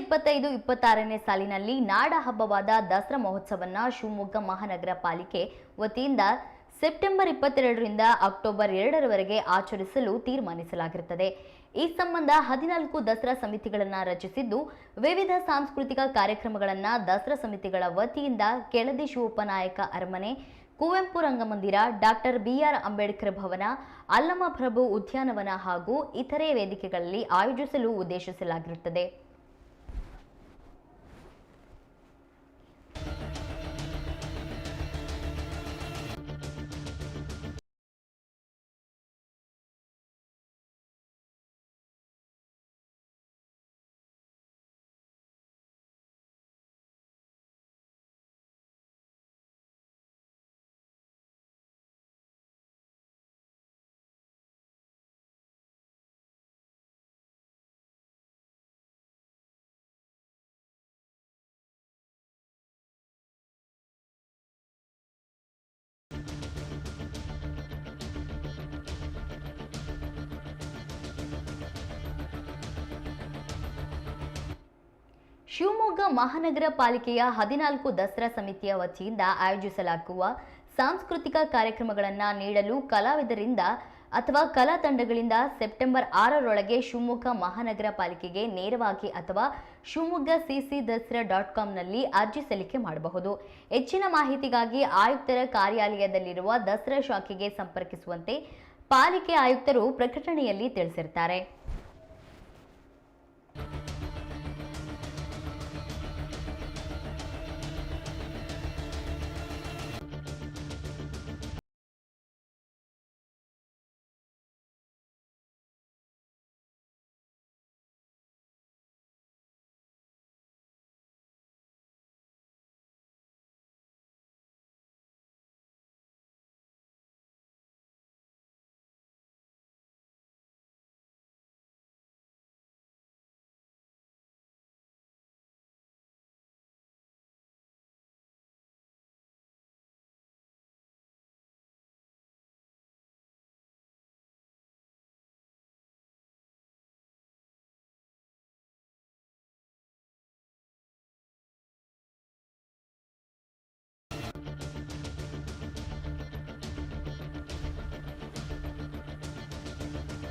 ಇಪ್ಪತ್ತೈದು, ಇಪ್ಪತ್ತಾರನೇ ಸಾಲಿನಲ್ಲಿ ನಾಡ ಹಬ್ಬವಾದ ದಸರಾ ಮಹೋತ್ಸವನ್ನ ಶಿವಮೊಗ್ಗ ಮಹಾನಗರ ಪಾಲಿಕೆ ವತಿಯಿಂದ ಸೆಪ್ಟೆಂಬರ್ ಇಪ್ಪತ್ತೆರಡರಿಂದ ಅಕ್ಟೋಬರ್ ಎರಡರವರೆಗೆ ಆಚರಿಸಲು ತೀರ್ಮಾನಿಸಲಾಗಿರುತ್ತದೆ. ಈ ಸಂಬಂಧ ಹದಿನಾಲ್ಕು ದಸರಾ ಸಮಿತಿಗಳನ್ನು ರಚಿಸಿದ್ದು, ವಿವಿಧ ಸಾಂಸ್ಕೃತಿಕ ಕಾರ್ಯಕ್ರಮಗಳನ್ನು ದಸರಾ ಸಮಿತಿಗಳ ವತಿಯಿಂದ ಕೆಳದಿ ಶಿವೋಪನಾಯಕ ಅರಮನೆ, Kuvempu Rangamandira, doctor B R Ambedkar Bhavana Allamaprabhu ಉದ್ಯಾನವನ ಹಾಗೂ ಇತರೆ ವೇದಿಕೆಗಳಲ್ಲಿ ಆಯೋಜಿಸಲು ಉದ್ದೇಶಿಸಲಾಗಿರುತ್ತದೆ. ಶಿವಮೊಗ್ಗ ಮಹಾನಗರ ಪಾಲಿಕೆಯ ಹದಿನಾಲ್ಕು ದಸರಾ ಸಮಿತಿಯ ವತಿಯಿಂದ ಆಯೋಜಿಸಲಾಗುವ ಸಾಂಸ್ಕೃತಿಕ ಕಾರ್ಯಕ್ರಮಗಳನ್ನು ನೀಡಲು ಕಲಾವಿದರಿಂದ ಅಥವಾ ಕಲಾ ತಂಡಗಳಿಂದ ಸೆಪ್ಟೆಂಬರ್ ಆರರೊಳಗೆ ಶಿವಮೊಗ್ಗ ಮಹಾನಗರ ಪಾಲಿಕೆಗೆ ನೇರವಾಗಿ ಅಥವಾ ಶಿವಮೊಗ್ಗ ಸಿಸಿ ದಸರಾ ಡಾಟ್ ಕಾಮ್ನಲ್ಲಿ ಅರ್ಜಿ ಸಲ್ಲಿಕೆ ಮಾಡಬಹುದು. ಹೆಚ್ಚಿನ ಮಾಹಿತಿಗಾಗಿ ಆಯುಕ್ತರ ಕಾರ್ಯಾಲಯದಲ್ಲಿರುವ ದಸರಾ ಶಾಖೆಗೆ ಸಂಪರ್ಕಿಸುವಂತೆ ಪಾಲಿಕೆ ಆಯುಕ್ತರು ಪ್ರಕಟಣೆಯಲ್ಲಿ ತಿಳಿಸಿರ್ತಾರೆ.